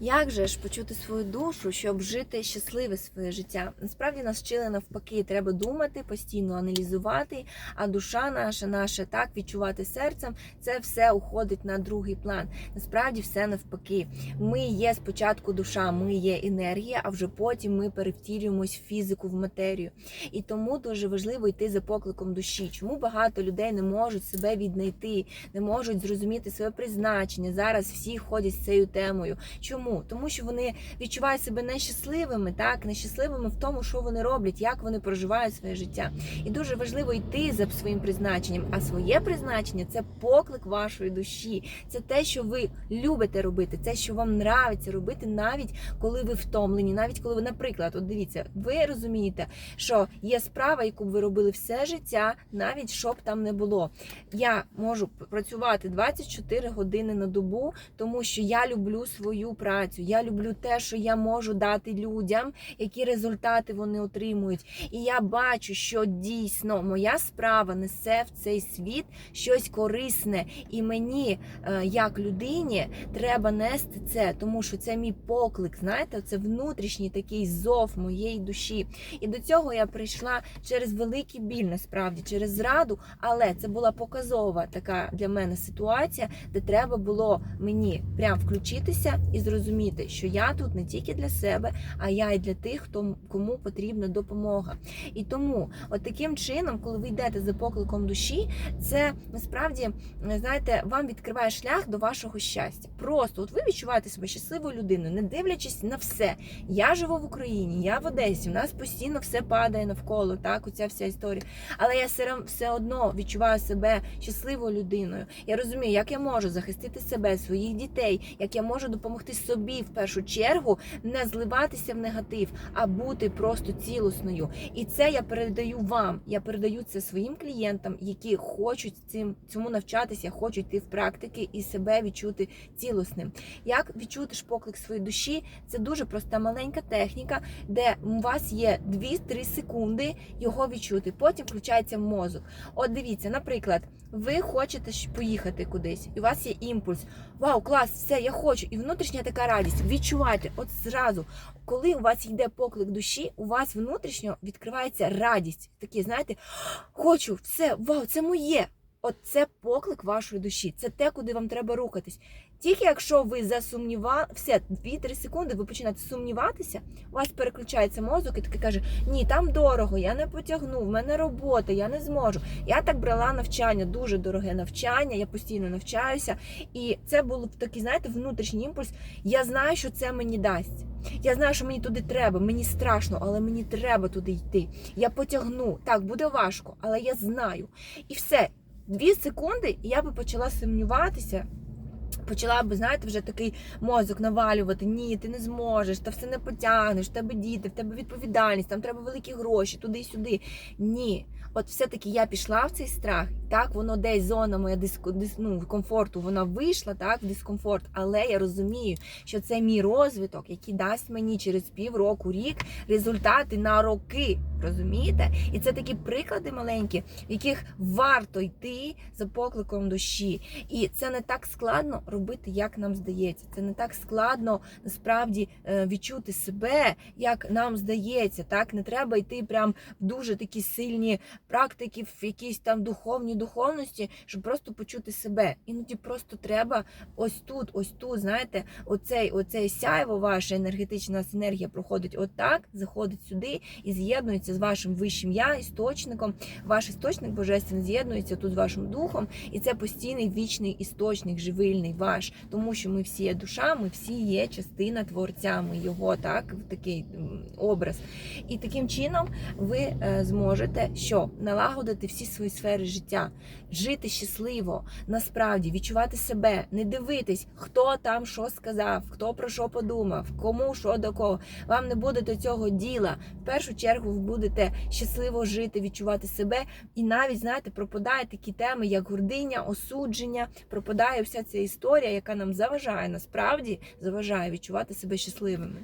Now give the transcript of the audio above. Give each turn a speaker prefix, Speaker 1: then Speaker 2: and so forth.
Speaker 1: Як же ж почути свою душу, щоб жити щасливе своє життя? Насправді нас вчили навпаки, треба думати, постійно аналізувати, а душа наша, наша так відчувати серцем, це все уходить на другий план. Насправді все навпаки. Ми є спочатку душа, ми є енергія, а вже потім ми перевтілюємось в фізику, в матерію. І тому дуже важливо йти за покликом душі. Чому багато людей не можуть себе віднайти, не можуть зрозуміти своє призначення? Зараз всі ходять з цією темою. Чому? Тому що вони відчувають себе нещасливими, так нещасливими в тому, що вони роблять, як вони проживають своє життя. І дуже важливо йти за своїм призначенням. А своє призначення це поклик вашої душі, це те, що ви любите робити, це що вам нравиться робити, навіть коли ви втомлені, навіть коли ви, наприклад, от дивіться, ви розумієте, що є справа, яку б ви робили все життя, навіть що б там не було. Я можу працювати 24 години на добу, тому що я люблю свою працю. Я люблю те, що я можу дати людям, які результати вони отримують. І я бачу, що дійсно моя справа несе в цей світ щось корисне, і мені, е, як людині, треба нести це, тому що це мій поклик. Знаєте, це внутрішній такий зов моєї душі. І до цього я прийшла через великий біль, насправді, через зраду, але це була показова така для мене ситуація, де треба було мені прям включитися і зрозуміти, що я тут не тільки для себе, а я і для тих, хто кому потрібна допомога. І тому, от таким чином, коли ви йдете за покликом душі, це насправді знаєте, вам відкриває шлях до вашого щастя. Просто от ви відчуваєте себе щасливою людиною, не дивлячись на все. Я живу в Україні, я в Одесі. в нас постійно все падає навколо. Так, оця вся історія. Але я все одно відчуваю себе щасливою людиною. Я розумію, як я можу захистити себе, своїх дітей, як я можу допомогти собі в першу чергу, не зливатися в негатив, а бути просто цілісною. І це я передаю вам. Я передаю це своїм клієнтам, які хочуть цим цьому навчатися, хочуть йти в практики і себе відчути цілісним. Як відчути ж поклик своєї душі? Це дуже проста маленька техніка, де у вас є 2-3 секунди його відчути. Потім включається мозок. От дивіться, наприклад, ви хочете поїхати кудись, і у вас є імпульс. Вау, клас, все, я хочу. І внутрішня така радість. Відчувайте, от зразу, коли у вас йде поклик душі, у вас внутрішньо відкривається радість. Такі, знаєте, хочу, все, вау, це моє. От це поклик вашої душі, це те, куди вам треба рухатись. Тільки якщо ви засумнівали, все 2-3 секунди, ви починаєте сумніватися, у вас переключається мозок і таки каже: Ні, там дорого, я не потягну, в мене робота, я не зможу. Я так брала навчання, дуже дороге навчання, я постійно навчаюся. І це був такий, знаєте, внутрішній імпульс. Я знаю, що це мені дасть. Я знаю, що мені туди треба, мені страшно, але мені треба туди йти. Я потягну. Так, буде важко, але я знаю. І все. Дві секунди, і я би почала сумніватися. Почала би, знаєте, вже такий мозок навалювати. Ні, ти не зможеш, та все не потягнеш, в тебе діти, в тебе відповідальність, там треба великі гроші, туди й сюди. Ні. От все-таки я пішла в цей страх. Так, воно десь зона моя диско, дис, ну, комфорту, вона вийшла так, в дискомфорт. Але я розумію, що це мій розвиток, який дасть мені через півроку, рік результати на роки. Розумієте? І це такі приклади маленькі, в яких варто йти за покликом душі. І це не так складно робити, як нам здається. Це не так складно насправді е, відчути себе, як нам здається. Так не треба йти прям в дуже такі сильні практики, в якісь там духовні духовності, щоб просто почути себе. Іноді просто треба ось тут, ось тут, знаєте, оцей, оцей сяйво, ваша енергетична енергія проходить отак, заходить сюди і з'єднується з вашим вищим я, істочником. Ваш істочник божественний з'єднується тут з вашим духом, і це постійний вічний істочник, живильний ваш, тому що ми всі є душа, ми всі є частина творця, ми його так, такий образ. І таким чином ви е, зможете що налагодити всі свої сфери життя, жити щасливо, насправді відчувати себе, не дивитись, хто там що сказав, хто про що подумав, кому що до кого. Вам не буде до цього діла. В першу чергу ви будете щасливо жити, відчувати себе. І навіть, знаєте, пропадає такі теми, як гординя, осудження, пропадає вся ця історія, яка нам заважає, насправді заважає відчувати себе щасливими.